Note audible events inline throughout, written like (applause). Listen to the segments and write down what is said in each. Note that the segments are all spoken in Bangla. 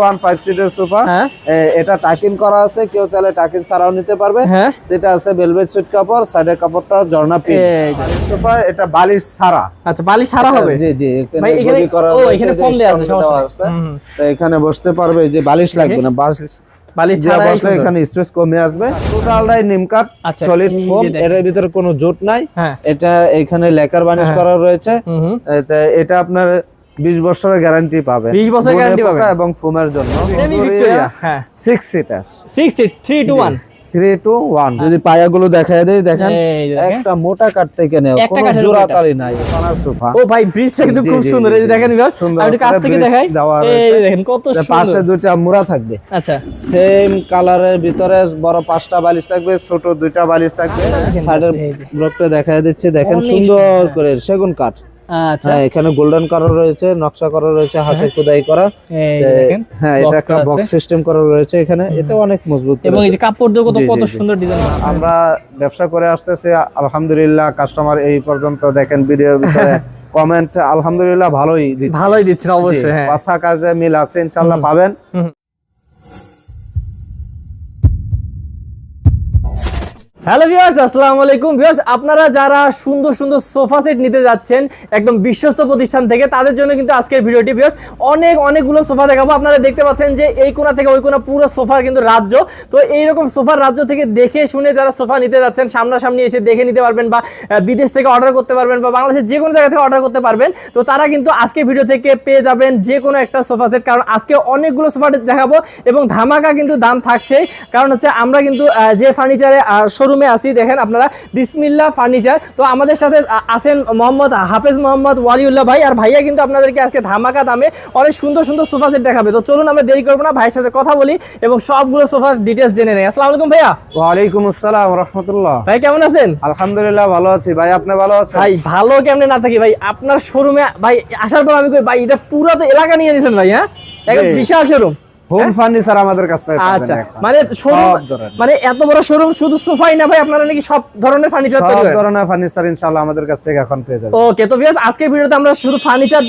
ওয়ান ফাইভ সিটের সোফা। এটা টাকিন করা আছে কেউ চাইলে টাকিন ছাড়াও নিতে পারবে। হ্যাঁ। সেটা আছে সুইট কাপড় সাইডের কাপড়টা ঝর্ণা সোফা এটা বালিশ ছাড়া। আচ্ছা বালিশ হবে? জি জি এখানে ও, দেয়া আছে, সমস্যা। তো বসতে পারবে যে বালিশ লাগবে না বালিশ বালিশ বসলে এখানে স্পেস কমে আসবে। টোটালটাই আচ্ছা, সলিড ফোম এর ভিতরে কোনো জোট নাই। হ্যাঁ। এটা এখানে লেকার বানিশ। করা রয়েছে। এটা আপনার 20 বছরের গ্যারান্টি পাবে। 20 বছরের guarantee পাবে। এবং ফোমের জন্য। সেমি ভিক্টোরিয়া হ্যাঁ। 6 সিটার 6 সিট 3 টু 1 3 টু 1 যদি পায়াগুলো দেখায় দেই দেখেন। একটা মোটা কাঠ থেকে নেও কোনো জোড়া তালি নাই সোনার সোফা। ও ভাই ব্রিজটা কিন্তু খুব সুন্দর। এই যে দেখেন ভিউয়ার্স সুন্দর আমি কাছ থেকে দেখাই। এই দেখেন কত যে পাশে সুন্দর দুইটা মুড়া থাকবে। আচ্ছা। সেম কালারের ভিতরে বড় পাঁচটা বালিশ থাকবে ছোট দুইটা বালিশ থাকবে। সাইডের ব্লকটা দেখা দিচ্ছে। দেখেন সুন্দর সুন্দর। করে সেগুন কাঠ। আচ্ছা। হ্যাঁ এখানে গোল্ডেন করা রয়েছে নকশা করা রয়েছে হাতে খোদাই করা। হ্যাঁ এটা একটা বক্স সিস্টেম করা রয়েছে এখানে। এটা অনেক মজবুত এবং এই যে কাপড় দিয়ে কত। সুন্দর ডিজাইন আমরা ব্যবসা করে আসতেছি আলহামদুলিল্লাহ কাস্টমার এই পর্যন্ত দেখেন ভিডিওর ভিতরে (laughs) কমেন্ট আলহামদুলিল্লাহ ভালোই দিচ্ছে। ভালোই দিচ্ছেন অবশ্যই হ্যাঁ। কথা কাজে মিল আছে ইনশাআল্লাহ পাবেন। হ্যালো ভিউয়ার্স আসসালামু আলাইকুম। ভিউয়ার্স আপনারা যারা সুন্দর সুন্দর সোফা সেট নিতে যাচ্ছেন, একদম বিশ্বস্ত প্রতিষ্ঠান থেকে, তাদের জন্য কিন্তু আজকের ভিডিওটি ভিউয়ার্স অনেক, অনেকগুলো সোফা দেখাবো। আপনারা দেখতে পাচ্ছেন যে এই কোণা থেকে ওই কোণা পুরো সোফার কিন্তু রাজ্য। তো এইরকম সোফার রাজ্য থেকে দেখে শুনে যারা সোফা নিতে যাচ্ছেন, সামনাসামনি এসে দেখে নিতে পারবেন বা বিদেশ থেকে অর্ডার করতে পারবেন বা বাংলাদেশের যে কোনো জায়গা থেকে অর্ডার করতে পারবেন। তো তারা কিন্তু আজকে ভিডিও থেকে পেয়ে যাবেন যে কোনো একটা সোফা সেট। কারণ আজকে অনেকগুলো সোফা দেখাবো এবং ধামাকা কিন্তু দাম থাকছেই কারণ হচ্ছে আমরা কিন্তু যে ফার্নিচারে শোরুমে আছি দেখেন আপনারা বিসমিল্লা ফার্নিচার তো আমাদের সাথে আছেন মোহাম্মদ হাফেজ মোহাম্মদ ওয়ালিউল্লাহ ভাই আর ভাইয়া কিন্তু আপনাদেরকে আজকে ধামাকা দামে অনেক সুন্দর সুন্দর সোফা সেট দেখাবে। তো চলুন আমরা দেরি করব না ভাইয়ের সাথে কথা বলি এবং সবগুলো সোফার ডিটেলস জেনে নেই। আসসালামু আলাইকুম ভাইয়া। ওয়ালাইকুম আসসালাম রহমতুল্লাহ। ভাই কেমন আছেন? আলহামদুলিল্লাহ ভালো আছি। ভাই আপনি ভালো আছেন? ভাই ভালো কেমনে না থাকি ভাই আপনার শোরুমে ভাই আসার পর আমি কই ভাই এটা পুরো তো এলাকা নিয়ে নিয়েছেন ভাই হ্যাঁ? বিশাল শোরুম হোম ফার্নিচার আমাদের কাছ আচ্ছা। মানে শোরুম। মানে এত বড় শোরুম শুধু সোফাই না ভাই আপনারা নাকি সব ধরনের ফার্নিচার সব ধরনের ফার্নিচার ইনশাআল্লাহ আমাদের কাছ থেকে এখন পেয়ে যাবেন ওকে তো ভিউয়ার্স আজকের ভিডিওতে আমরা শুধু ফার্নিচার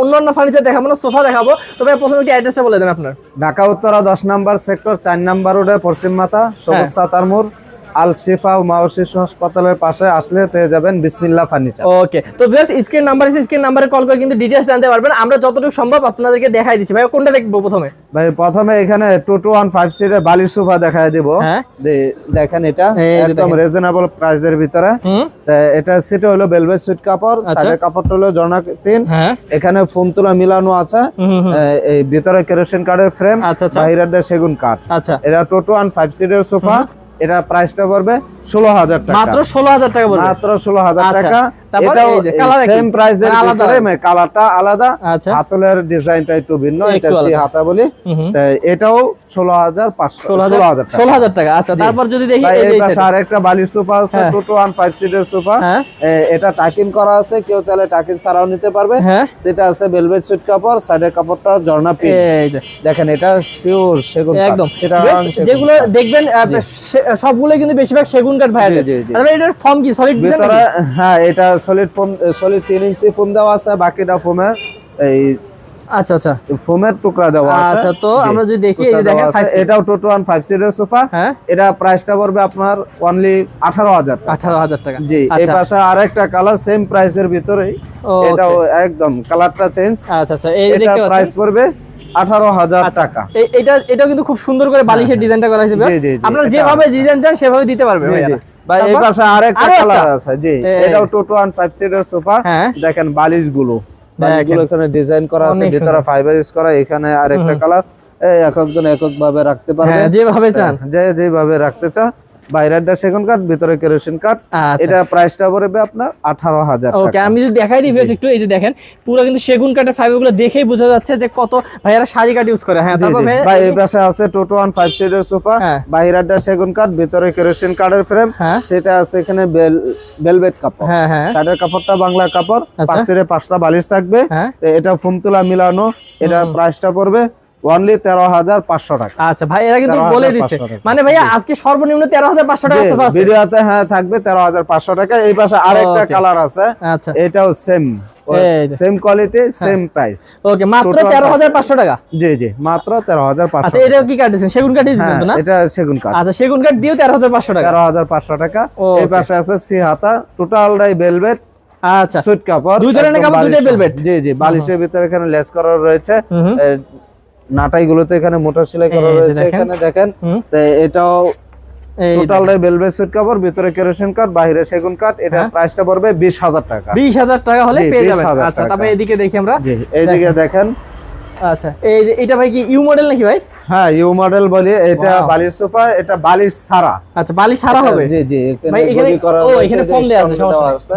অন্যান্য ফার্নিচার দেখাবো না সোফা দেখাবো তবে প্রথমে একটু অ্যাড্রেসটা বলে দেন আপনার ঢাকা উত্তরা দশ নাম্বার সেক্টর চার নাম্বার রোডে পশ্চিম মাথা সবুজ হ্যাঁ। সাতার মোড় আল শিফা ও মাও শিশু হাসপাতালের পাশে আসলে পেয়ে যাবেন বিসমিল্লাহ ফার্নিচার ওকে তো ভিউয়ার্স স্ক্রিন নাম্বার আছে স্ক্রিন নাম্বারে কল করে কিন্তু ডিটেইলস জানতে পারবেন। আমরা যতটুকু সম্ভব আপনাদেরকে দেখাই দিচ্ছি। ভাই কোনটা দেখব প্রথমে? ভাই প্রথমে এখানে টু টু ওয়ান ফাইভ সিটের বালির সোফা দেখায় দিব। হ্যাঁ। দেখেন এটা একদম রিজনেবল প্রাইসের ভিতরে। এটা সিট হলো বেলভেট সুইট কাপড় সাইডের কাপড়টা হলো জর্না প্রিন্ট হ্যাঁ। এখানে ফোম তুলা মিলানো আছে। এই ভিতরে কেরোসিন কার্ডের ফ্রেম আচ্ছা, আচ্ছা। সেগুন কাঠ আচ্ছা। এটা টোটো ওয়ান ফাইভ সিটের সোফা। এটা প্রাইসটা পড়বে ষোলো হাজার টাকা। মাত্র ষোলো হাজার টাকা মাত্র ষোলো হাজার টাকা। এটাও এই যে colour একই? সেম প্রাইসের ভিতরে কালারটা আলাদা। হাতলের ডিজাইনটা একটু ভিন্ন এটা সি হাতা বলি হুম, হুম। তা এটাও ষোলো হাজার পাঁচশো ষোলো ষোলো হাজার হাজার ষোলো হাজার টাকা। আচ্ছা তারপর যদি দেখি ভাই এই যে এই এই পাশে side এ। আরেকটা বালির সোফা আছে। টোটো ওয়ান ফাইভ সিটের সোফা। এটা টাকিন করা আছে কেউ চাইলে টাকিন ছাড়াও নিতে পারবে। হ্যাঁ। সেটা আছে বেলভেট সুইট কাপড় সাইডের কাপড়টা ঝর্ণা প্রিন্ট দেখেন এটা পিওর সেগুন একদম। সেটা যেগুলো দেখবেন সবগুলো কিন্তু বেশিরভাগ সেগুন কাঠ ভাই। তারপরে এটার ফর্ম কি? সলিড ভিতরে হ্যাঁ এটা সলিড ফোম সলিড তিন ইঞ্চি ফোম দেওয়া আছে বাকিটা এই আচ্ছা আচ্ছা। ফোমের টুকরা দেওয়া আছে। আচ্ছা, তো আমরা যদি দেখি, এই দেখেন। এটাও টোটো ওয়ান ফাইভ সিটের সোফা হ্যাঁ। এটা প্রাইসটা পড়বে আপনার অনলি আঠারো হাজার আঠারো হাজার টাকা। জি এই আচ্ছা। পাশে আরেকটা কালার সেম প্রাইসের ভিতরেই। এটাও একদম কালারটা চেঞ্জ আচ্ছা আচ্ছা। এই দেখতে প্রাইস পড়বে আঠারো হাজার আচ্ছা, টাকা। এটা এটা কিন্তু খুব সুন্দর করে বালিশের ডিজাইনটা করা হয়েছে আপনারা যেভাবে ডিজাইন চান সেভাবে দিতে পারবে। ভাই এই পাশে আরেকটা কালার আছে জি। এটাও টোটো ওয়ান ফাইভ সিটের সোফা হ্যাঁ। দেখেন বালিশগুলো বালিশগুলো। এখানে ডিজাইন করা আছে ভিতরে ফাইবার করা এখানে আরেকটা কালার এই একজন এক এক ভাবে রাখতে পারবে। যেভাবে চান। যে যেভাবে রাখতে চান। বাইরেরটা সেগুন কাঠ ভিতরে কেরোসিন কাঠ এটা প্রাইসটা পড়বে আপনার আঠারো হাজার ওকে আমি যদি দেখাই দিই একটু এই যে দেখেন পুরো কিন্তু সেগুন কাঠের ফাইবারগুলো দেখেই বোঝা যাচ্ছে যে কত ভাইয়ারা শাড়ি কাঠ ইউজ করে। হ্যাঁ তারপর ভাই এই পাশে আছে টোটো ওয়ান ফাইভ সিটের সোফা। বাইরেরটা সেগুন কাঠ ভিতরে কেরোসিন কাঠের ফ্রেম। সেটা আছে এখানে বেলভেট কাপড়। হ্যাঁ হ্যাঁ। সাইডের কাপড়টা বাংলা কাপড়। আচ্ছা। পাশের পাঁচটা বালিশ থাকবে। হ্যাঁ। এটা ফুমতুলা মিলানো এটা প্রাইসটা পড়বে অনলি তেরো হাজার পাঁচশো টাকা। আচ্ছা ভাই এরা কিন্তু বলে দিচ্ছে। মানে ভাইয়া আজকে সর্বনিম্ন তেরো হাজার পাঁচশো টাকা ভিডিওতে হ্যাঁ থাকবে তেরো হাজার পাঁচশো টাকা। এই পাশে আরেকটা কালার আছে আচ্ছা। এটাও same same quality same price okay মাত্র Total তেরো হাজার পাঁচশো টাকা? জি জি মাত্র তেরো হাজার পাঁচশো আচ্ছা এটা কি সেগুন তো না? এটা সেগুন কাঠ আচ্ছা সেগুন টাকা। তেরো হাজার পাঁচশো টাকা। Okay. এই পাশে আছে সি হাতা টোটালটাই ভেলভেট আচ্ছা। সুইট কাপড় দুই ধরনের কাপড়, বালিশ- velvet? জি জি বালিশের ভিতরে এখানে লেস করা রয়েছে। নাটাই গুলোতে এখানে মোটা সেলাই করা রয়েছে এখানে দেখেন। এটাও টোটালটাই ভেলভেট সুইট কাপড় ভিতরে কেরোসিন কাঠ বাইরে সেগুন কাঠ এটা হ্যাঁ। প্রাইসটা পড়বে বিশ হাজার টাকা। বিশ হাজার টাকা হলে পেয়ে যাবেন। আচ্ছা। এদিকে দেখি আমরা। এইদিকে দেখেন। আচ্ছা এই যে এটা ভাই কি ইউ মডেল নাকি ভাই? হ্যাঁ ইউ মডেল বলি এটা. বালিশ সোফা এটা বালিশ ছাড়া। আচ্ছা বালিশ সারা হবে? জি জি এখানে গদি করা ও এখানে যে ফোম দেওয়া আছে সমস্যা আছে।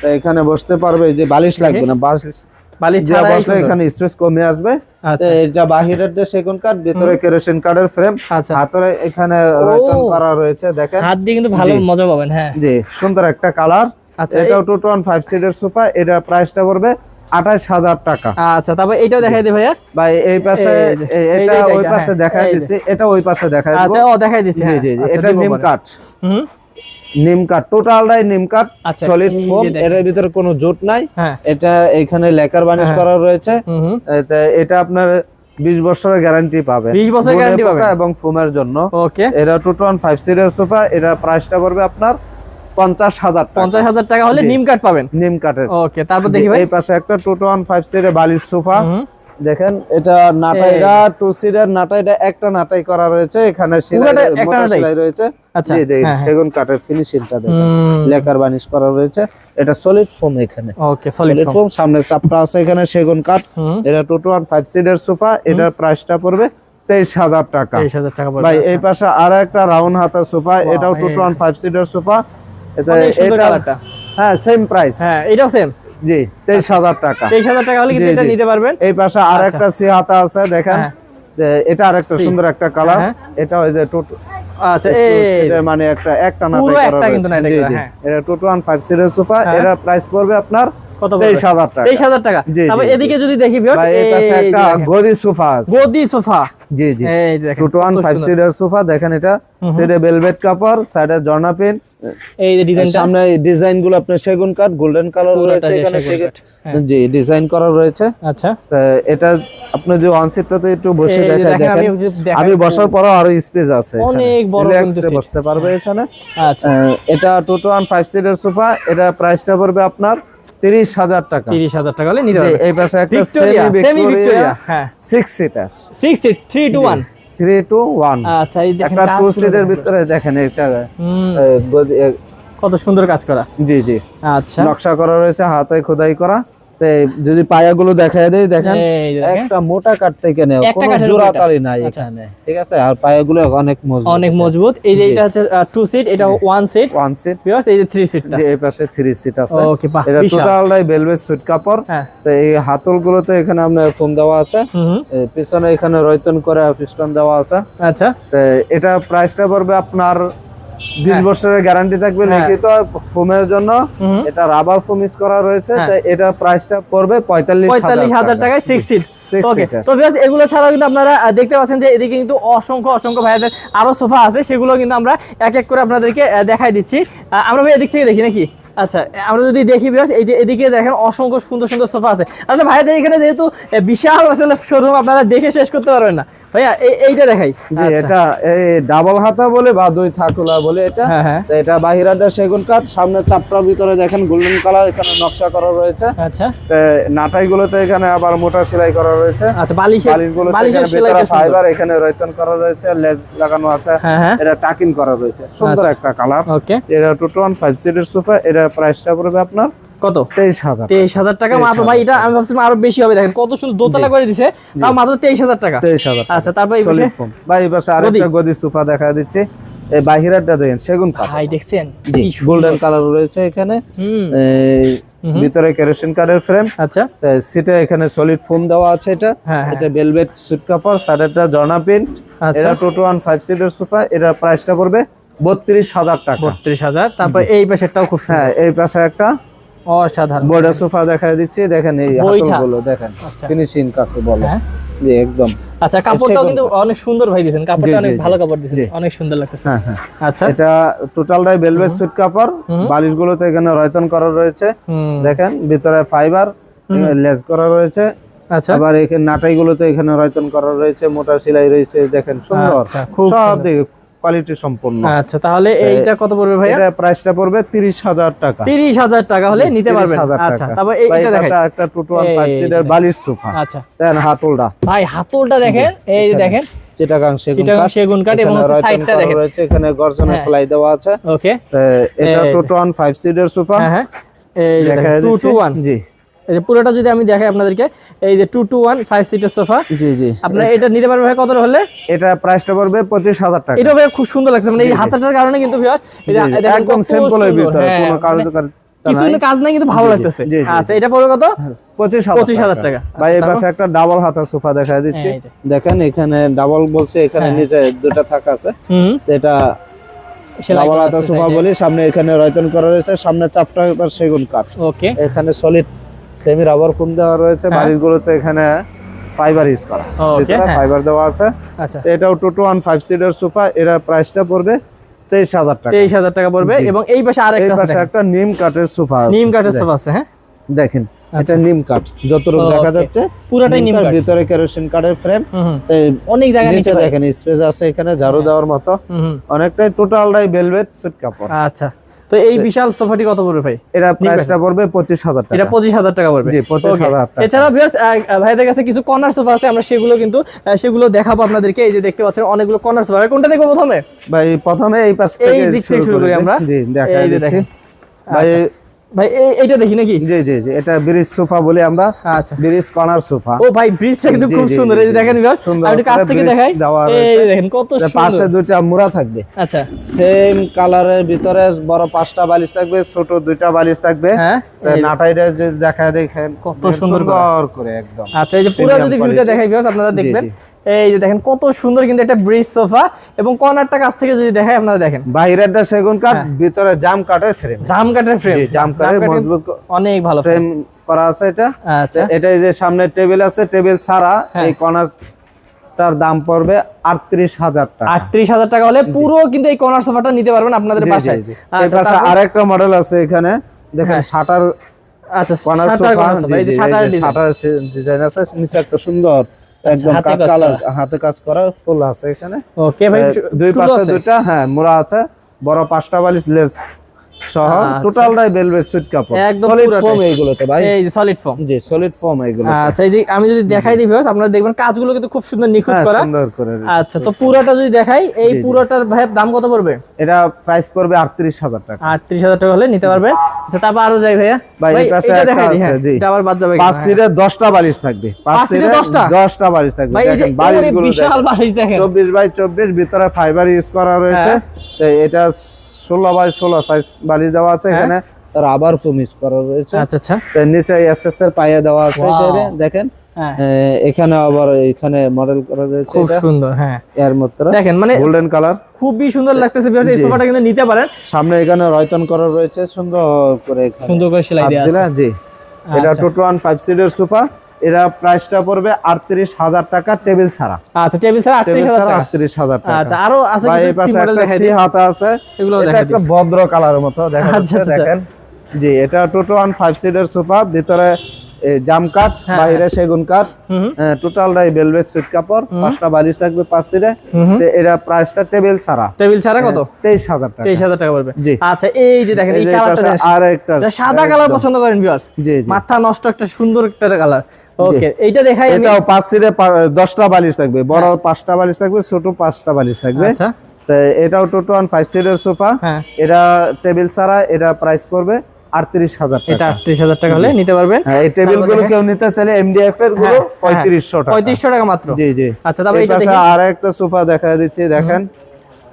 তো এখানে বসতে পারবে যে বালিশ লাগবে না বালিশ বালিশ যে বসলে এখানে স্পেস কমে আসবে আচ্ছা। এটা বাহিরের যে সেগুন কাঠ ভিতরে কেরোসিন কাঠের ফ্রেম আচ্ছা। হাতরে এখানে করা রয়েছে দেখেন। হাত দিয়ে কিন্তু ভালো মজা পাবেন হ্যাঁ। জি সুন্দর একটা কালার আচ্ছা, এটাও টু টোন ফাইভ সিটের সোফা এটা প্রাইসটা পড়বে আঠাশ হাজার টাকা। আচ্ছা তারপর এটাও দেখাই দে ভাইয়া। ভাই এই পাশে এই যে, এ- এই এটা ওই পাশে হ্যাঁ, দেখাই দিচ্ছি এটা ওই পাশে দেখাই আচ্ছা ও দেখাই দিছি জি হ্যাঁ জি জি আচ্ছা, এটা নিম পরে। কাঠ। হুম। নিম কাঠ টোটালটাই নিম কাঠ আচ্ছা, সলিড ফোম এর ভিতরে কোনো জোট নাই। হ্যাঁ। এটা এখানে লেকার বানিশ করা রয়েছে। এটা আপনার 20 বছরের গ্যারান্টি পাবে। 20 বছরের গুণে guarantee পোকা পাবেন। এবং ফোমের জন্য। ওকে এটা টু টোন ফাইভ সিটের সোফা এটা প্রাইসটা পড়বে আপনার পঞ্চাশ হাজার পঞ্চাশ হাজার টাকা হলে নিম কাঠ পাবেন? নিম কাঠের। ওকে তারপর দেখি এই পাশে একটা টু টোন ফাইভ সিটের বালিশ সোফা। দেখেন এটা নাটাইরা টু সিটের নাটাইটা একটা নাটাই করা রয়েছে। এখানে সেলাই রয়েছে। আচ্ছা, জি দেখেন হ্যাঁ, হ্যাঁ। সেগুন কাঠের ফিনিশিংটা দেখেন। হুম। লেকার বানিশ করা রয়েছে। এটা সলিড ফোম এখানে। ওকে সলিড সলিড ফোম সামনে চাপটা আছে এখানে সেগুন কাঠ। এটা টু টু ওয়ান ফাইভ সিটের সোফা। এটার প্রাইসটা পড়বে তেইশ হাজার টাকা। ভাই এই পাশে আর একটা রাউন্ড হাতা সোফা। এটাও টু টু ওয়ান ফাইভ সিটের সোফা। এটা অনেক সুন্দর এটা কালারটা। হ্যাঁ সেম প্রাইস হ্যাঁ এটাও সেম জি তেইশ হাজার টাকা। তেইশ হাজার টাকা হলে কিন্তু এটা নিতে পারবেন। এই পাশে আর একটা সি আছে দেখেন। হ্যাঁ। এটা আর একটা সুন্দর একটা কালার হ্যাঁ। এটা ওই যে টোটো আচ্ছা এটা মানে একটা একটা না পুরো একটা কিন্তু না এটা হ্যাঁ। এটা টু টু ওয়ান ফাইভ সিটের সোফা। হ্যাঁ। এটা প্রাইস পড়বে আপনার কত তেইশ হাজার টাকা। তেইশ হাজার টাকা। জি, জি, তারপর জি। এদিকে যদি দেখি ভিউয়ার্স এই পাশে একটা গদি সোফা আছে। গদি সোফা। জি জি। এই দেখেন টু টু ওয়ান কত ফাইভ সুন্দর। সিটের সোফা দেখেন এটা। সিটে ভেলভেট কাপড় সাইডে জর্না পেন এই যে সামনে ডিজাইনগুলো আপনার সেগুন কাঠ গোল্ডেন কালার রয়েছে এখানে। হ্যাঁ। জি ডিজাইন করা রয়েছে। আচ্ছা। এটা আপনি যে ওয়ান সিটটাতে একটু বসে দেখা দেখেন, আমি বসার পরও আরও স্পেস আছে অনেক বড় কিন্তু বসতে পারবে এখানে। আচ্ছা। এটা টু টু ওয়ান ফাইভ সিটের সোফা। এটা প্রাইসটা পড়বে আপনার তিরিশ হাজার টাকা। তিরিশ হাজার টাকা হলে নিতে পারবে। এই পাশে একটা সেমি ভিক্টোরিয়া হ্যাঁ। Six seater six seat three two one three two one আচ্ছা এই দেখেন একটা টু সিটের ভিতরে দেখেন এটা কত সুন্দর কাজ করা। জি জি। আচ্ছা। নকশা করা রয়েছে হাতে খোদাই করা। যদি পায়াগুলো দেখায় দেই দেখেন। একটা মোটা কাঠ থেকে নেওয়া কোনো নাই আচ্ছা। এখানে ঠিক আছে? আর পায়াগুলো অনেক মজবুত অনেক মজবুত। এই যে এটা হচ্ছে টু সিট এটা one seat one seat viewers এই যে থ্রি সিটটা এই পাশে থ্রি সিট আছে। ওকে বাহ এটা টোটালটাই ভেলভেট কাপড়। হ্যাঁ। তো এই হাতল গুলোতে এখানে আপনার ফোম দেওয়া আছে। পিছনে এখানে রয়তন করে পিস্টন দেওয়া আছে। আচ্ছা। তো এটা প্রাইসটা পড়বে আপনার বিশ হ্যাঁ। বছরের গ্যারান্টি থাকবে হ্যাঁ। লিখিত ফোমের জন্য। এটা রাবার ফোম ইউজ করা রয়েছে হ্যাঁ। তো এটা প্রাইসটা পড়বে পঁয়তাল্লিশ পঁয়তাল্লিশ হাজার টাকায় সিক্স সিট। তো এগুলো ছাড়াও কিন্তু আপনারা দেখতে পাচ্ছেন যে এদিকে কিন্তু অসংখ্য অসংখ্য ভাইয়াদের আরও সোফা আছে সেগুলো কিন্তু আমরা এক এক করে আপনাদেরকে দেখাই দিচ্ছি। আমরা ভাই এদিক থেকে দেখি নাকি? আচ্ছা আমরা যদি দেখি বিরাজ এই যে এদিকে দেখেন অসংখ্য সুন্দর সুন্দর সোফা আছে। আসলে ভাইয়াদের এখানে যেহেতু বিশাল আসলে শোরুম আপনারা দেখে শেষ করতে পারবেন না। ভাইয়া এইটা দেখাই। জি আচ্ছা। এটা এই ডাবল হাতা বলে বা দুই থাকুলা বলে এটা। হ্যাঁ হ্যাঁ। তো এটা বাহিরাটা সেগুন কাঠ সামনে চাপটার ভিতরে দেখেন গোল্ডেন কালার এখানে নকশা করা রয়েছে। আচ্ছা। এখানে আবার মোটা সেলাই করা রয়েছে। আচ্ছা বালিশের বালিশের। ফাইবার এখানে রয়তন করা রয়েছে লেজ লাগানো আছে। হ্যাঁ এটা টাকিং করা রয়েছে। সুন্দর। একটা কালার। ওকে। এটা সিটের সোফা প্রাইসটা পড়বে আপনার কত? তেইশ হাজার তেইশ হাজার টাকা? মাত্র ভাই এটা আমি ভাবছিলাম আরও বেশি হবে। দেখেন কত সুন্দর দোতলা করে দিছে তাও মাত্র তেইশ হাজার টাকা। তেইশ হাজার আচ্ছা তারপর এই পাশে? আরেকটা গদি। সোফা দেখা দিচ্ছে। এই বাহিরাটা দেখেন সেগুন কাঠ। ভাই দেখছেন। গোল্ডেন কালার রয়েছে এখানে। এই ভিতরে কেরোসিন কাঠের ফ্রেম। আচ্ছা। সিটে এখানে সলিড ফোম দেওয়া আছে এটা। হ্যাঁ, হ্যাঁ। এটা ভেলভেট সুট কাপড় সাইডেরটা জর্না প্রিন্ট। আচ্ছা। এটা টোটো ওয়ান ফাইভ সিটের সোফা। এটার প্রাইসটা পড়বে বত্রিশ হাজার টাকা। বত্রিশ হাজার। তারপর এই পাশেরটাও খুব হ্যাঁ এই পাশে একটা অসাধারণ। সোফা দেখা দিচ্ছি দেখেন এই হাতলগুলো দেখেন আচ্ছা। ফিনিশিং কাকে বলে। হ্যাঁ। জি একদম। আচ্ছা কাপড়টাও কিন্তু অনেক সুন্দর ভাই দিয়েছেন। কাপড়টা অনেক ভালো কাপড় দিয়েছেন। অনেক সুন্দর লাগতেছে। হ্যাঁ হ্যাঁ। আচ্ছা। এটা টোটালটাই ভেলভেট সুট কাপড়। বালিশগুলোতে এখানে রয়তন করা রয়েছে। দেখেন ভিতরে ফাইবার লেস করা রয়েছে। আচ্ছা। আবার এখানে নাটাই গুলোতে এখানে রয়তন করা রয়েছে। মোটা সেলাই রয়েছে দেখেন সুন্দর। আচ্ছা, খুব সব। দিকে কোয়ালিটি সম্পূর্ণ আচ্ছা তাহলে এইটা কত পড়বে ভাইয়া? এটা প্রাইসটা পড়বে তিরিশ হাজার টাকা। তিরিশ হাজার টাকা হলে নিতে পারবেন। আচ্ছা তারপর এইটা দেখেন। একটা টু টু ওয়ান ফাইভ বালিশ সোফা। আচ্ছা। দেন হাতলটা। ভাই হাতলটা দেখেন। এই যে দেখেন। চিটাগাং সেগুন কাঠ। এবং সাইডটা দেখেন। রয়েছে। এখানে গর্জনের হ্যাঁ। ফ্লাই দেওয়া আছে। ওকে। এটা এই টু টু ওয়ান ফাইভ সিটের সোফা। হ্যাঁ হ্যাঁ। এই টু জি। এই যে পুরোটা যদি আমি দেখাই আপনাদেরকে এই যে টু টু ওয়ান ফাইভ সিটের সোফা জি জি। আপনারা এটা নিতে পারবেন ভাই কত হলে? এটা প্রাইসটা পড়বে পঁচিশ হাজার টাকা। এটা ভাই খুব সুন্দর লাগছে মানে এই হাতাটার কারণে কিন্তু viewers, এই যে জি, জি, দেখেন একদম সিম্পল এর ভিতরে কোনো কিছু কাজ নাই কিন্তু ভালো জি, জি, লাগতেছে। জি, জি, আচ্ছা এটা পড়বে কত? পঁচিশ পঁচিশ হাজার টাকা। বা এই পাশে একটা ডাবল হাতা সোফা দেখা দিচ্ছি। দেখেন এখানে ডাবল বলছে এখানে হ্যাঁ। নিচে দুটো থাকা আছে। এটা ডাবল হাতা আছে সোফা বলি সামনে এখানে রয়তন করা রয়েছে সামনে চাপটা সেগুন কাঠ। ওকে এখানে সলিড সেমি রাবার ফোম দেওয়া রয়েছে হ্যাঁ। বাড়ির গুলোতে এখানে ফাইবার ইউজ করা। ভিতরে হ্যাঁ। ফাইবার দেওয়া আছে। আচ্ছা। এটাও টু টু ওয়ান ফাইভ সিটের সোফা এর প্রাইসটা পড়বে তেইশ হাজার টাকা। তেইশ হাজার টাকা পড়বে এবং এই পাশে পাশে একটা নিম কাঠের সোফা আছে। নিম কাঠের সোফা আছে হ্যাঁ? দেখেন এটা নিম কাঠ যতটুকু দেখা যাচ্ছে পুরাটাই নিম কাঠ। ভিতরে কেরোসিন কাঠের ফ্রেম। অনেক জায়গা নিচে দেখেন স্পেস আছে এখানে ঝাড়ু দেওয়ার মতো। অনেকটাই টোটালটাই ভেলভেট সুট কাপড়। আচ্ছা। তো এই বিশাল সোফাটি কত পড়বে ভাই? এটা প্রাইসটা পড়বে পঁচিশ হাজার এটা টাকা পঁচিশ হাজার টাকা পড়বে। জি, 25,000 এছাড়া টাকা। ভিউয়ার্স ভাইদের কাছে কিছু কর্নার সোফা আছে আমরা সেগুলো কিন্তু সেগুলো দেখাবো আপনাদেরকে। এই যে দেখতে পাচ্ছেন অনেকগুলো কর্নার সোফা কোনটা দেখব প্রথমে? ভাই প্রথমে এই পাশ থেকে শুরু করি আমরা। জি দেখা দিচ্ছি। ভাই ভাই এইটা দেখি নাকি? জি জি জি এটা ব্রিজ সোফা বলি আমরা। আচ্ছা। Bridge corner sofa. ও ভাই ব্রিজটা কিন্তু খুব সুন্দর। এই দেখেন ভিউয়ার্স আমি কাছ থেকে দেখাই। এই দেখেন কত এর পাশে সুন্দর দুইটা মুড়া থাকবে। আচ্ছা। সেম কালারের ভিতরে বড় পাঁচটা বালিশ থাকবে ছোট দুইটা বালিশ থাকবে। হ্যাঁ নাটাইটা যদি দেখা দেখেন কত সুন্দর করে। সুন্দর একদম। আচ্ছা এই যে পুরো যদি ভিউটা দেখাই ভিউয়ার্স আপনারা দেখবেন। এই যে দেখেন কত সুন্দর কিন্তু একটা ব্রিজ সোফা এবং কর্নারটা কাছ থেকে যদি দেখাই আপনারা দেখেন। বাইরেরটা সেগুন কাঠ ভিতরে জাম কাঠের ফ্রেম জাম কাঠের ফ্রেম জি, জাম কাঠের মজবুত অনেক ভালো ফ্রেম করা আছে এটা। আচ্ছা। এটা এই যে সামনে টেবিল আছে টেবিল ছাড়া হ্যাঁ। এই কর্নারটার দাম পড়বে আটত্রিশ হাজার টাকা। আটত্রিশ হাজার টাকা হলে পুরো কিন্তু এই কর্নার সোফাটা নিতে পারবেন আপনাদের বাসায়। আচ্ছা পাশে আরেকটা মডেল আছে এখানে। দেখেন হ্যাঁ। শাটার আচ্ছা কর্নার সোফা এই যে শাটার ডিজাইন আছে নিচে একটা সুন্দর একদম হাতে কাজ করা। ফুল আছে এখানে। ওকে ভাই দুই পাশে? দুইটা হ্যাঁ মোড়া আছে বড় পাঁচটা বালিশ লেস। সহ। টোটালটাই ভেলভেট সুট কাপড়। একদম সলিড। ফোম এইগুলোতে ভাই। এই যে সলিড ফর্ম জি সলিড ফোম এইগুলো আচ্ছা এই যে আমি যদি দেখাই দিই ভিউয়ার্স আপনারা দেখবেন কাজগুলো কিন্তু খুব সুন্দর নিখুঁত হ্যাঁ করা। সুন্দর করে। আচ্ছা তো পুরোটা যদি দেখাই এই পুরোটার ভাই দাম কত পড়বে? এটা প্রাইস পড়বে আটত্রিশ হাজার টাকা। আটত্রিশ হাজার টাকা হলে নিতে পারবেন। আচ্ছা তারপর আরও যাই ভাইয়া। ভাই, এই পাশে এটা দেখাই দিই হ্যাঁ জি। এটা আবার বাদ যাবে পাঁচ সিটে দশটা বালিশ থাকবে। পাঁচ সিটে সিটে দশটা? দশটা বালিশ থাকবে। ভাই এই যে দেখেন বালিশ বিশাল বালিশ দেখেন। চব্বিশ বাই চব্বিশ ভিতরে ফাইবার ইউজ করা রয়েছে। হ্যাঁ। তো এটা ষোলো বাই ষোলো সাইজ বালিশ দেওয়া আছে এখানে। রাবার ফোম ইউজ করা রয়েছে। আচ্ছা আচ্ছা। নিচে এসএস এর পায়ে দেওয়া আছে দেখেন। হ্যাঁ। এখানে আবার এখানে মডেল করা রয়েছে খুব সুন্দর হ্যাঁ। এর মধ্যে। দেখেন মানে গোল্ডেন কালার খুবই সুন্দর লাগতেছে viewers, এই সোফাটা কিন্তু নিতে পারেন। সামনে এখানে রয়তন করা রয়েছে সুন্দর করে সুন্দর করে সেলাই দেওয়া আছে। জি। এটা। টোটো ওয়ান ফাইভ সিটের সোফা এটা প্রাইসটা পড়বে আটত্রিশ হাজার টাকা টেবিল ছাড়া। আচ্ছা টেবিল ছাড়া আটত্রিশ হাজার টাকা? আচ্ছা আরও আছে এই পাশে একটা সি হাতা আছে। এগুলো একটা ভদ্র কালারের মতো দেখা আচ্ছা, যাচ্ছে আচ্ছা। দেখেন। জি এটা টোটো ওয়ান ফাইভ সিটের সোফা ভিতরে জাম কাঠ বাইরে সেগুন কাঠ। হুম হুম। টোটালটাই ভেলভেট সুইট কাপড় পাঁচটা বালিশ থাকবে পাঁচ সিটে এটা প্রাইসটা টেবিল ছাড়া। টেবিল ছাড়া কত? তেইশ হাজার টাকা। তেইশ হাজার টাকা পড়বে। জি। আচ্ছা এই যে দেখেন এই এই কালারটা আর একটা সাদা কালার পছন্দ করেন ভিউয়ার্স জি মাথা নষ্ট একটা সুন্দর একটা কালার ওকে এইটা দেখাই এটাও পাঁচ সিটে পা- দশটা বালিশ থাকবে বড় পাঁচটা বালিশ থাকবে ছোট পাঁচটা বালিশ থাকবে। আচ্ছা। এটাও টোটো ওয়ান ফাইভ সিটের সোফা। হ্যাঁ। এটা টেবিল ছাড়া এটা প্রাইস পড়বে আটত্রিশ হাজার এটা আটত্রিশ হাজার টাকা হলে নিতে পারবেন। হ্যাঁ এই টেবিলগুলো কেউ নিতে চাইলে এমডিএফ এরগুলো পঁয়ত্রিশশো টাকা। পঁয়ত্রিশশো টাকা মাত্র। জি জি। আচ্ছা তারপর আর একটা সোফা দেখা দিচ্ছি দেখেন।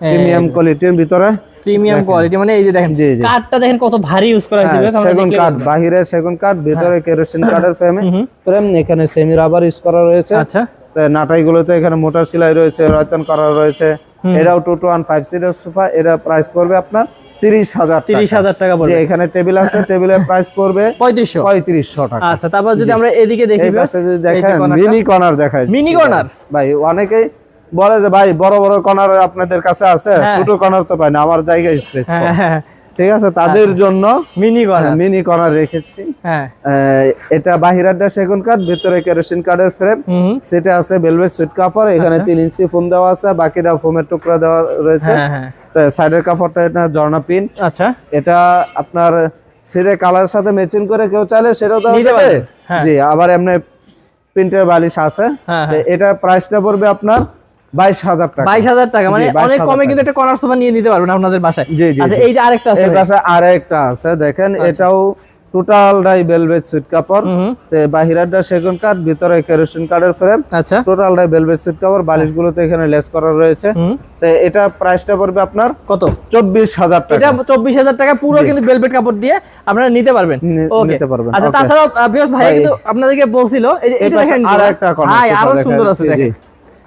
প্রিমিয়াম কোয়ালিটির ভিতরে প্রিমিয়াম কোয়ালিটি মানে এই যে দেখেন জি, জি। কাঠটা দেখেন কত ভারী ইউজ করা হয়েছে হ্যাঁ, সেগুন কাঠ বাহিরে সেগুন কাঠ ভিতরে কেরোসিন কাঠের ফ্রেম ফ্রেম এখানে সেমি রাবার ইউজ করা রয়েছে। আচ্ছা। নাটাই গুলোতে এখানে মোটর সেলাই রয়েছে রয়তন করা রয়েছে। এটাও টু টু ওয়ান ফাইভ সিটের সোফা এটা প্রাইস পড়বে আপনার তিরিশ হাজার তিরিশ হাজার টাকা পড়বে। এখানে টেবিল আছে টেবিলের প্রাইস পড়বে পঁয়ত্রিশশো। পঁয়ত্রিশশো টাকা। আচ্ছা তারপর যদি আমরা এদিকে দেখি যদি দেখেন মিনি কর্নার দেখায় Mini corner? ভাই অনেকেই বলে যে ভাই বড় বড় কর্নার আপনাদের কাছে আছে ছোট কর্নার তো পাই না আমার জায়গায় স্পেস হ্যাঁ, হ্যাঁ, ঠিক আছে? তাদের জন্য মিনি করা মিনি কর্নার রেখেছি। হ্যাঁ। এটা বাহিরাটা সেগুন কাঠ ভিতরে কেরোসিন কাঠের ফ্রেম সেটা আছে ভেলভেট সুইট কাপড় এখানে তিন ইঞ্চি ফোম দেওয়া আছে বাকিটা ফোমের টুকরা দেওয়া রয়েছে। হ্যাঁ হ্যাঁ। সাইডের কাপড়টা এটা ঝর্ণা পিন আচ্ছা। এটা আপনার সিরে কালার সাথে ম্যাচিং করে কেউ চাইলে সেটাও দেওয়া যাবে। হ্যাঁ। জি আবার এমনি প্রিন্টের বালিশ আছে। হ্যাঁ, এটা প্রাইসটা পড়বে আপনার বাইশ হাজার টাকা। বাইশ হাজার টাকা মানে অনেক কমে কিন্তু একটা কর্নার সোফা নিয়ে নিতে পারবেন আপনাদের বাসায়। জি, জি, আচ্ছা এই যে আরেকটা আছে এই ভাই। আরেকটা আছে দেখেন এটাও টোটাল ডাই ভেলভেট কাপড়। হুম হুম, তো বাহিরাটা সেগুন কাঠ ভিতরে কেরোসিন কাঠের ফ্রেম আচ্ছা। টোটাল ডাই ভেলভেট সুইট কাপড় বালিশগুলোতে এখানে লেস করা রয়েছে। তো এটা প্রাইসটা পড়বে আপনার কত? চব্বিশ হাজার এটা টাকা চব্বিশ হাজার টাকা পুরো কিন্তু বেলভেট কাপড় দিয়ে আপনারা নিতে পারবেন। নিতে পারবেন, আচ্ছা তাছাড়াও বিয়াস ভাই ভাই, কিন্তু আপনাদেরকে বলছিল এই যে এটা দেখেন আর একটা আরও সুন্দর আছে দেখেন।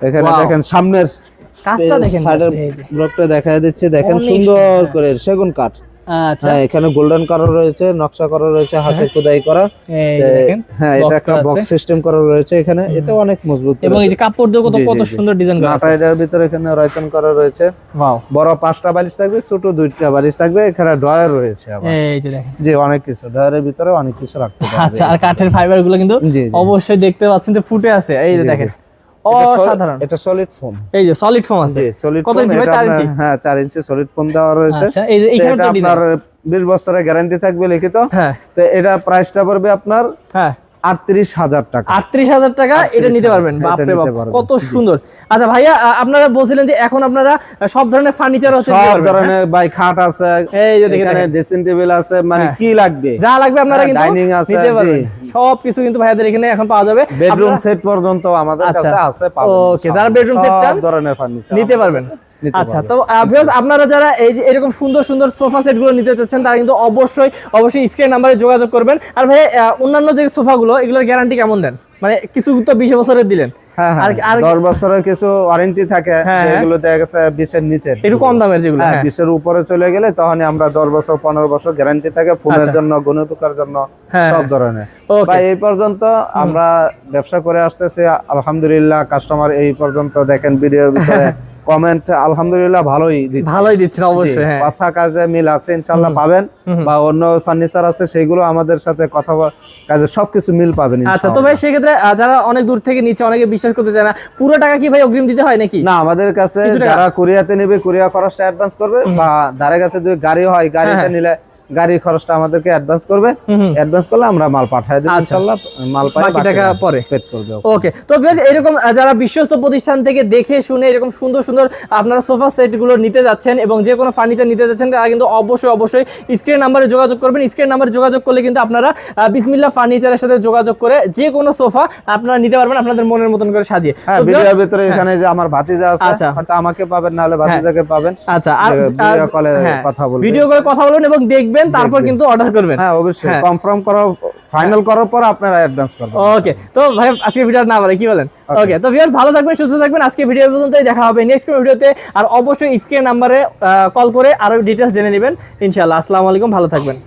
এখানে দেখেন সামনের কাজটা দেখেন সাইডের ব্লকটা দেখা দিচ্ছে। দেখেন সুন্দর। করে সেগুন কাঠ। আচ্ছা। হ্যাঁ এখানে গোল্ডেন করা রয়েছে নকশা করা রয়েছে হাতে খোদাই করা। এই দেখেন হ্যাঁ এটা একটা বক্স সিস্টেম করা রয়েছে এখানে। এটা অনেক মজবুত এবং এই যে কাপড় দিয়ে কত। সুন্দর ডিজাইন করা আছে। নাটাইডার ভিতরে এখানে রয়তন করা রয়েছে। ওয়াও বড় পাঁচটা বালিশ থাকবে ছোট দুইটা বালিশ থাকবে এখানে ড্রয়ার রয়েছে আবার। এই যে দেখেন। জি অনেক কিছু। ড্রয়ারের ভিতরে অনেক কিছু রাখতে পারবে। আচ্ছা আর কাঠের ফাইবারগুলো কিন্তু। অবশ্যই দেখতে পাচ্ছেন যে ফুটে আছে। এই যে। দেখেন অসাধারণ। এটা সলিড ফোম এই যে সলিড ফর্ম আছে। সলিড কত ইঞ্চি ভাই? চার ইঞ্চি? হ্যাঁ 4 ইঞ্চি সলিড ফোম দেওয়া রয়েছে। আচ্ছা এই যে এইখানে আপনার 20 বছরের গ্যারান্টি থাকবে লিখিত। হ্যাঁ। তো এটা প্রাইসটা পড়বে আপনার হ্যাঁ। আটত্রিশ হাজার টাকা। আটত্রিশ হাজার টাকা এটা নিতে পারবেন বাপরে বাপ কত সুন্দর। আচ্ছা ভাইয়া আপনারা বলছিলেন যে এখন আপনারা সব ধরনের ফার্নিচার নিতে সব হ্যাঁ? ধরনের বাই খাট আছে এই যে এখানে ড্রেসিং টেবিল আছে মানে হ্যাঁ। কি লাগবে? যা লাগবে আপনারা হ্যাঁ, কিন্তু dining আছে, নিতে পারবেন জি। সব কিছু কিন্তু ভাইয়াদের এখানে এখন পাওয়া যাবে। বেডরুম সেট পর্যন্ত আমাদের আচ্ছা। কাছে আছে যারা সব চান, ধরনের ফার্নিচার নিতে পারবেন। আচ্ছা তো আহ, আপনারা যারা এই যে এরকম সুন্দর সুন্দর সোফা সেটগুলো নিতে চাচ্ছেন তারা কিন্তু অবশ্যই অবশ্যই স্ক্রিন নাম্বারে যোগাযোগ করবেন আর ভাই অন্যান্য যে সোফা গুলো এগুলোর গ্যারান্টি কেমন দেন মানে কিছু তো বিশ বছরের দিলেন হ্যাঁ হ্যাঁ দশ বছরের কিছু ওয়ারেন্টি থাকে হ্যাঁ। এগুলো দেখা গেছে বিশের নিচে একটু কম দামের যেগুলো। বিশের উপরে চলে গেলে তখনই আমরা দশ বছর পনেরো বছর গ্যারান্টি থাকে ফোনের আচ্ছা। জন্য গণিতকার জন্য সব। ধরনের. এই পর্যন্ত আমরা ব্যবসা করে আসতেছি আলহামদুলিল্লাহ কাস্টমার এই পর্যন্ত দেখেন ভিডিওর ভিতরে (laughs) কমেন্ট আলহামদুলিল্লাহ ভালোই দিচ্ছে ভালোই দিচ্ছেন অবশ্যই হ্যাঁ। কথা কাজে মিল আছে ইনশাল্লাহ পাবেন। বা অন্য ফার্নিচার আছে সেগুলো আমাদের সাথে কথা কাজে সবকিছু মিল পাবেন আচ্ছা তো ভাই সেক্ষেত্রে যারা অনেক দূর থেকে নিচ্ছে অনেকে বিশ্বাস করতে চায় না পুরো টাকা কি ভাই অগ্রিম দিতে হয় নাকি? না আমাদের কাছে যারা কুরিয়াতে নেবে কুরিয়া খরচটা অ্যাডভান্স করবে বা ধারে কাছে যদি গাড়ি হয় গাড়িতে হ্যাঁ। নিলে গাড়ির খরচটা আমাদেরকে অ্যাডভান্স করবে। অ্যাডভান্স করলে আমরা মাল পাঠাই দেব আচ্ছা। ইনশাআল্লাহ মাল পাই বাকি টাকা পরে। পেড করবে ওকে তো viewers, এরকম যারা বিশ্বস্ত প্রতিষ্ঠান থেকে দেখে শুনে এরকম সুন্দর সুন্দর আপনারা সোফা সেটগুলো নিতে যাচ্ছেন এবং যে কোনো ফার্নিচার নিতে যাচ্ছেন তারা কিন্তু অবশ্যই অবশ্যই স্ক্রিন নাম্বারে যোগাযোগ করবেন স্ক্রিন নাম্বারে যোগাযোগ করলে কিন্তু আপনারা বিসমিল্লাহ ফার্নিচারের সাথে যোগাযোগ করে যে কোনো সোফা আপনারা নিতে পারবেন আপনাদের মনের মতন করে সাজিয়ে হ্যাঁ ভিডিওর ভিতরে এখানে যে আমার ভাতিজা আছে আচ্ছা। হয়তো আমাকে পাবেন না হলে ভাতিজাকে পাবেন আচ্ছা আর ভিডিও কলে হ্যাঁ, কথা বলবে। ভিডিও কলে কথা বলবেন এবং দেখবেন তারপর কিন্তু অর্ডার করবেন। হ্যাঁ অবশ্যই। কনফার্ম করা ফাইনাল করার পর আপনারা অ্যাডভান্স করবেন। ওকে তো ভাই আজকে ভিডিও না বলে কি বলেন? ওকে তো ভিউয়ার্স ভালো থাকবেন সুস্থ থাকবেন। আজকে ভিডিও পর্যন্তই দেখা হবে নেক্সট ভিডিওতে আর অবশ্যই স্ক্রিন নাম্বারে কল করে আরও ডিটেইলস জেনে নেবেন। ইনশাআল্লাহ আসসালামু আলাইকুম ভালো থাকবেন।